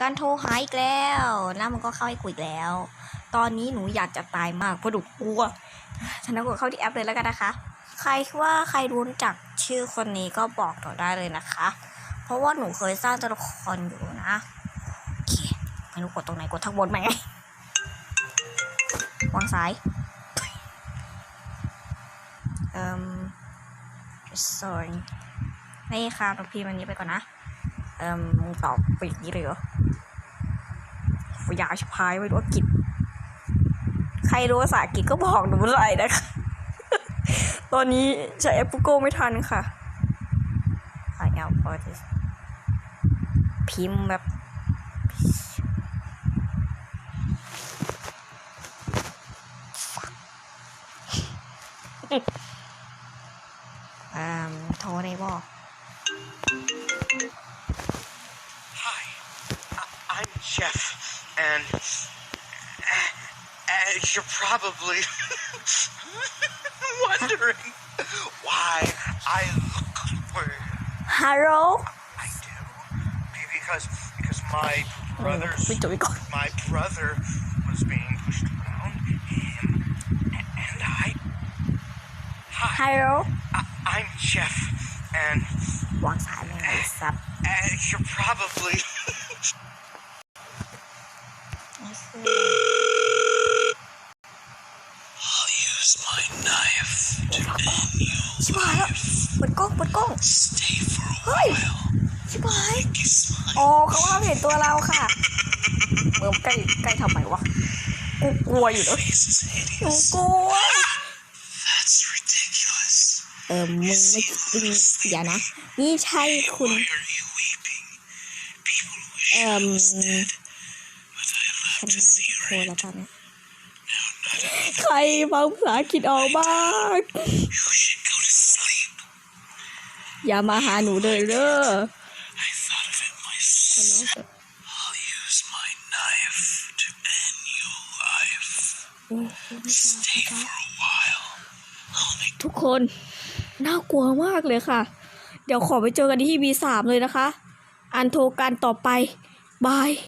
การโทรหาอีกแล้วแล้วมันก็เข้าให้คุยแล้ว ตอนนี้หนูอยากจะตายมากเพราะหนูกลัวฉะนั้นกดเข้าที่แอปเลยแล้วกันนะคะ ใครว่าใครรู้จักชื่อคนนี้ก็บอกหนูได้เลยนะคะ เพราะว่าหนูเคยสร้างตัวละครอยู่นะโอเคไม่รู้กดตรงไหนกดทั้งบนไหมวางซ้ายเอ่ม sorry นี่ค่ะเราพิมพ์อันนี้ไปก่อนนะ เอ่มมึงตอบไปอย่างนี้เลยเหรออยากชิพายไม่รู้อังกฤษใครรู้ภาษาอังกฤษก็บอกหนูเลยนะคะ ตอนนี้ใช้แอป Google ไม่ทันค่ะขายเอาพอจะพิมพ์แบบอ่าโทรได้บอก I- I'm Jeff, and as you're probably wondering why I look where ฮัลโหล I do, Be- because because my brother's ปิดจบไปก่อน my brother was being pushed around, him and I. ฮั Hi, ลโหล I- I'm Jeff, and วางสายเลยไอ้สัตว์ as you're probably ไอ้เสือ I'll use my knife to end you. ชิบหายแล้วเปิดกล้องเปิดกล้อง Stay for a เฮ้ย while. ชิบหาย Kiss my อ๋อเขาห้ามเห็นตัวเราค่ะเมื่อใกล้ใกล้ทำไมวะกูกลัวอยู่นะ face is หนู hideous. กลัว That's ridiculous. เออมึงไม่อย่านะ นี่ใช่คุณ Why are you weeping? People wish เอ่ I ม was dead, but I ฉัน love to see โทร her. แล้วกัน Now, not another. ใครฟังภาษาอังกฤษออกบ้าง อย่ามาหาหนูเลยเด้อ I thought of it myself. I'll use my knife to end your life. Stay for a while. I'll make ทุกคน น่ากลัวมากเลยค่ะ เดี๋ยวขอไปเจอกันที่ B3 เลยนะคะ อันโทรการต่อไป บาย